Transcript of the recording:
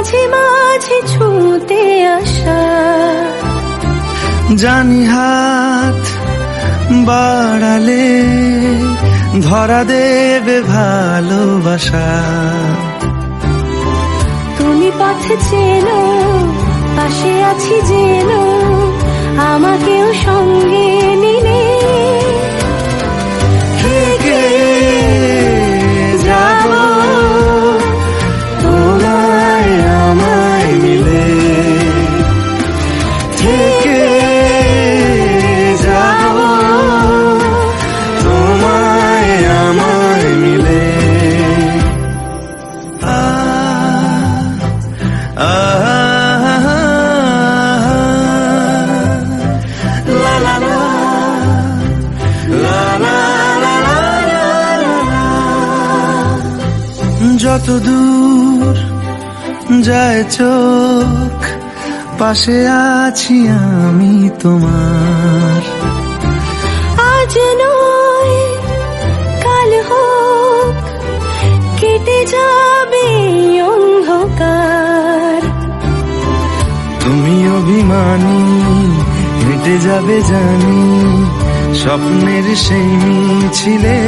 মাঝে মাঝে ছুঁতে আসা। জানি হাত বাড়ালে ধরা দেবে ভালোবাসা। তুমি পাঠে চেন পাশে আছি যেন। যত দূর যায় চোখ পাশে আছি আমি তোমার। অভিমানী হেঁটে যাবে জানি স্বপ্নের সেই মিছিলে